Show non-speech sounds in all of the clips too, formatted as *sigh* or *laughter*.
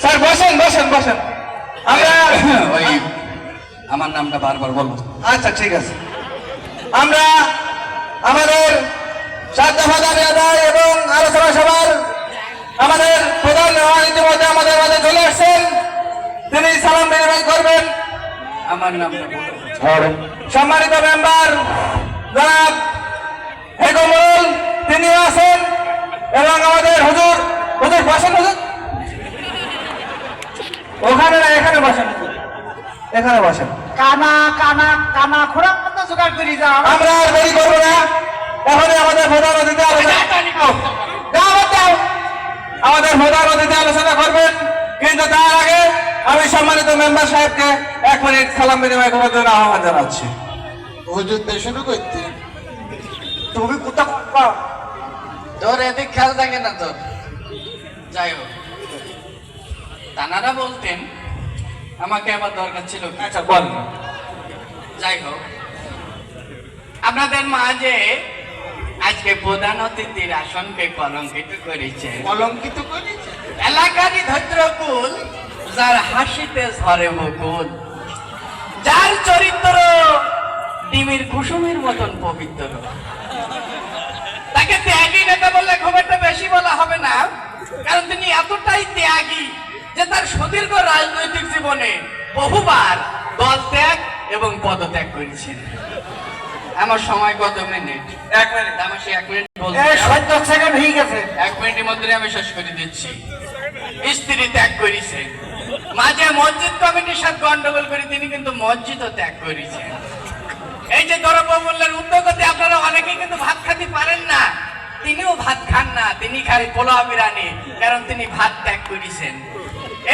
Sir বসেন বসেন বসেন। আমরা *coughs* ওই আমার নামটা বারবার বলব। আচ্ছা ঠিক আছে। আমরা আমাদের সাত দফা দাবি আদায় এবং আলোচনা সভার আমাদের প্রধান ইতিমধ্যে আমাদের মাঝে চলে আসছেন। তিনি সালাম বিনিময় করবেন। আমার নামটা বলব সম্মানিত মেম্বার জনাব হেকমরুল তিনিও আছেন এবং আমাদের হুজুর হুজুর বসেন হুজুর ওখানে না এখানে বসেন এখানে বসেন। কানা কানা কানা খোরাক মতো জোগাড় করি যাও। আমরা আর দেরি করব না। এখনই আমাদের প্রধান অতিথি আলোচনা দাও, দাও। আমাদের প্রধান অতিথি আলোচনা করবেন। কিন্তু তার আগে আমি সম্মানিত মেম্বার সাহেবকে এক মিনিট সালাম বিনিময় করার জন্য আহ্বান জানাচ্ছি। হুজুর দিয়ে শুরু করতে। তুমি কোথা তোর এদিক খেয়াল থাকে না তোর। যাই হোক। তানারা বলতেন আমাকে আবার দরকার ছিল আচ্ছা বল। যাই হোক। আপনাদের মাঝে আজকে প্রধান অতিথির আসনকে কলঙ্কিত করেছে। কলঙ্কিত করেছে? এলাকারই ধৈর্যকুল যার হাসিতে ঝরে বকুল যার চরিত্র ডিমের কুসুমের মতন পবিত্র। তাকে ত্যাগী নেতা বললে খুব একটা বেশি বলা হবে না কারণ তিনি এতটাই ত্যাগী যে তার সুদীর্ঘ রাজনৈতিক জীবনে বহুবার দল ত্যাগ এবং পদত্যাগ করেছেন। আমার সময় কত মিনিট? এক মিনিট। আমার সে এক মিনিট সেকেন্ড হয়ে গেছে। এক মিনিটের মধ্যে আমি শেষ করে দিচ্ছি। স্ত্রী ত্যাগ করেছে। মাঝে মসজিদ কমিটির সাথে গন্ডগোল করে তিনি কিন্তু মসজিদও ত্যাগ করেছেন। এই যে দ্রব্য মূল্যের উদ্যোগতে আপনারা অনেকেই কিন্তু ভাত খেতে পারেন না। তিনিও ভাত খান না তিনি খালি পোলাও বিরানি কারণ তিনি ভাত ত্যাগ করেছেন।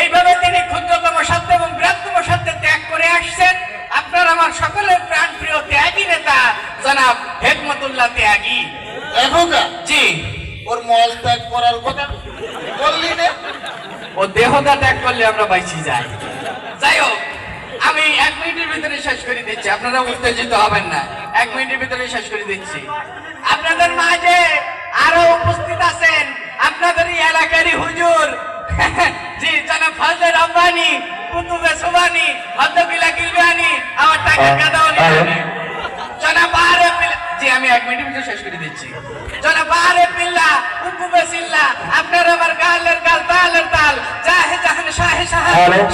এইভাবে তিনি ক্ষুদ্রতম সাধ্য এবং বৃহত্তম সাধ্যে ত্যাগ করে আসছেন। আপনার আমার সকলের প্রাণ প্রিয় ত্যাগী নেতা জনাব হেকমতুল্লাহ ত্যাগী। জি। ওর মল ত্যাগ করার কথা বললি না? ও দেহটা ত্যাগ করলে আমরা বাইচি যাই। যাই হোক আমি এক মিনিটের ভিতরে শেষ করে দিচ্ছি। আপনারা উত্তেজিত হবেন না। এক মিনিটের ভিতরে শেষ করে দিচ্ছি। আপনাদের মাঝে আরও উপস্থিত আছেন। আপনাদের এই এলাকারই রব্বানি কুতুবে সুবানি হদ্দবিলা কিলবানি আমার টাকা কাদাও নিয়ে জনাব আরে জি আমি এক মিনিটের ভিতরে শেষ করে দিচ্ছি। জনাব আরে পিল্লা উকুবে সিল্লা আপনার আমার গালের গাল তালের তাল। জাহে জাহান শাহে শাহ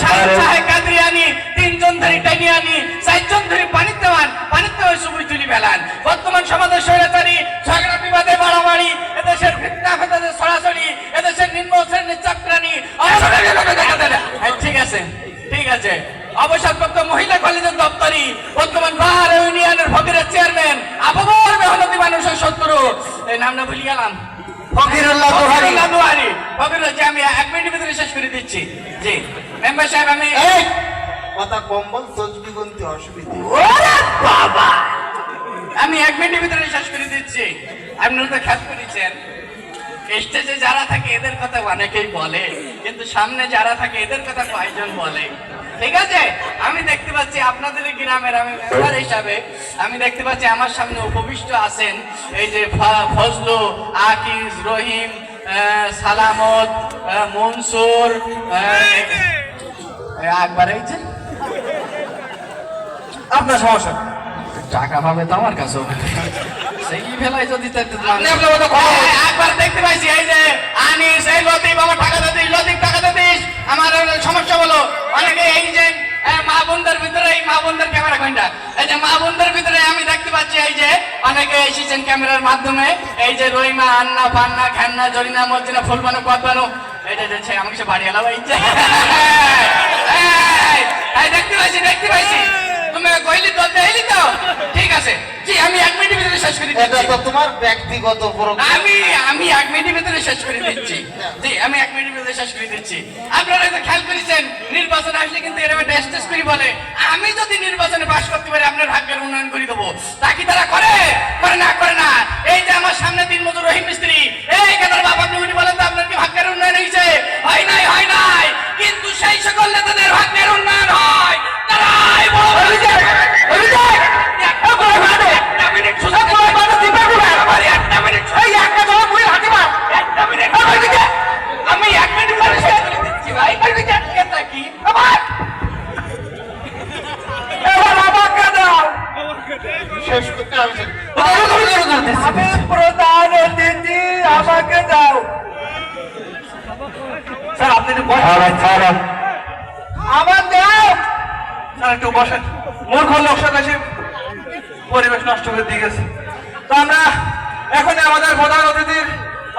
শাহে শাহে কাদরিয়ানি তিনজন ধরে টাইনিয়ানি চারজন ধরে পানিতে দেওয়ান পানিতে ওই সুবুই তুলি বেলান। বর্তমান সমাজের স্বৈরাচারী ঝগড়া আছে। অবসরপ্রাপ্ত মহিলা কলেজের দপ্তরি বর্তমান বার ইউনিয়নের ফকিরের চেয়ারম্যান আবহাওয়ার মেহনতি মানুষের শত্রু। এই নামটা ভুলে গেলাম। ফকিরুল্লাহ দোহারি। ফকিরুল্লাহ আমি এক মিনিটের ভিতরে শেষ করে দিচ্ছি। জি। মেম্বার সাহেব আমি কথা কম তসবি গুনতে অসুবিধা। ওরে বাবা! আমি এক মিনিটের ভিতরে শেষ করে দিচ্ছি। আপনারা তো খেয়াল করেছেন? স্টেজে যারা থাকে এদের কথা অনেকেই বলে। কিন্তু সামনে যারা থাকে এদের কথা কয়জন বলে? ঠিক আছে? আমি দেখতে পাচ্ছি আপনাদের গ্রামের আমি মেম্বার হিসাবে আমি দেখতে পাচ্ছি আমার সামনে উপবিষ্ট আছেন এই যে ফজলু আকিজ রহিম সালামত মনসুর একবার এইছে আপনার সমস্যা? টাকা পাবে তো আমার কাছেও। সেই ফেলাই যদি বলুন। হ্যাঁ, একবার দেখতে পাইছি এই যে আনিস এই লতিফ আমার টাকা দিস লতিফ টাকা দিস। আমার সমস্যা হলো অনেকে এই যে মা বোনদের ভিতরে, এই মা বোনদের ক্যামেরা কোনটা এই যে মা বোনদের ভিতরে আমি দেখতে পাচ্ছি এই যে, অনেকে এসেছেন ক্যামেরার মাধ্যমে। এই যে রহিমা, আন্না, ফান্না খান্না জরিনা মর্জিনা ফুলবানো কদবানো এটা দেখছে আমাকে সে বাড়ি এলাম এই যে। দেখতে পাইছি দেখতে পাইছি। তুমি কইলি তো দেইলি তো? ঠিক আছে। জি আমি এক মিনিটের ভিতরে শেষ করে এটা তো তোমার ব্যক্তিগত আমি আমি এক মিনিটের ভিতরে শেষ করে দিচ্ছি। জি আমি এক মিনিটের ভিতরে শেষ করে দিচ্ছি। আপনারা তো খেয়াল করেছেন নির্বাচন আসলে কিন্তু করি বলে আমি যদি নির্বাচনে পাশ করতে পারি আপনার ভাগ্যের উন্নয়ন করে দেবো। তা কি তারা করে? করে না করে না। আমি প্রধান অতিথি আমাকে দাও। হ্যাঁ, হ্যাঁ, হ্যাঁ,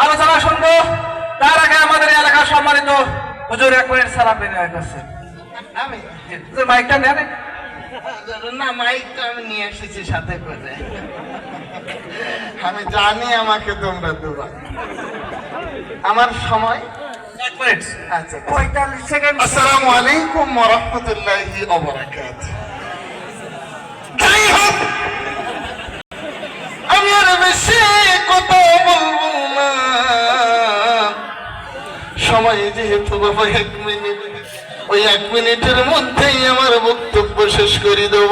আলোচনা শুনব। তার আগে আমাদের এলাকার সম্মানিত হুজুর এক মিনিট সালাম বিনিময় করছে। মাইকটা নেন। না মাইকটা আমি নিয়ে এসেছি সাথে করে। আমি জানি আমাকে তোমরা দেবা আমার সময়? এক মিনিট। আচ্ছা পঁয়তাল্লিশ সেকেন্ড। আসসালামু আলাইকুম রহমতুল্লাহি অবরাকাত যাই হোক আমি আর বেশি কথা বলব না। সময় যেহেতু বাবা এক মিনিট। ওই এক মিনিটের মধ্যেই আমার বক্তব্য শেষ করে দেব।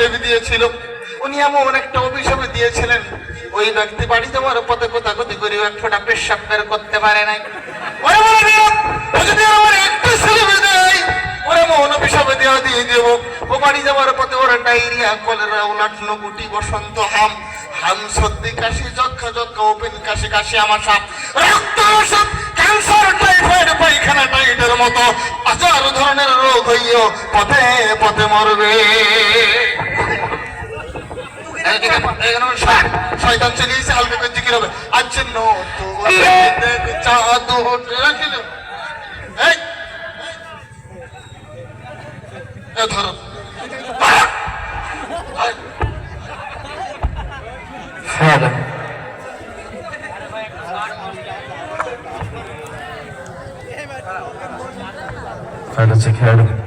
একজন ছেলে দিয়েছিল। উনি এমন একটা অভিশাপে দিয়েছিলেন, ওই ব্যক্তি বাড়িতে আমার পথে কোথাকতি করে এক ফোঁটা পেশাব বের করতে পারে নাই। যদি দেওয়া দিয়ে ও বাড়ি যাওয়ার ওরা বসন্ত হাম হাম, সর্দি, কাশি ওপেন কাশি কাশি আমার রক্ত ক্যান্সার পায়খানা, টাইটের মতো হাজার ধরনের রোগ হইও পথে পথে মরবে। শয়তান চলে এসে হালকা করে জিকির হবে? আচ্ছা নো তো দেখ চাঁদ রাখিল এই! এ ধরো। Further secured.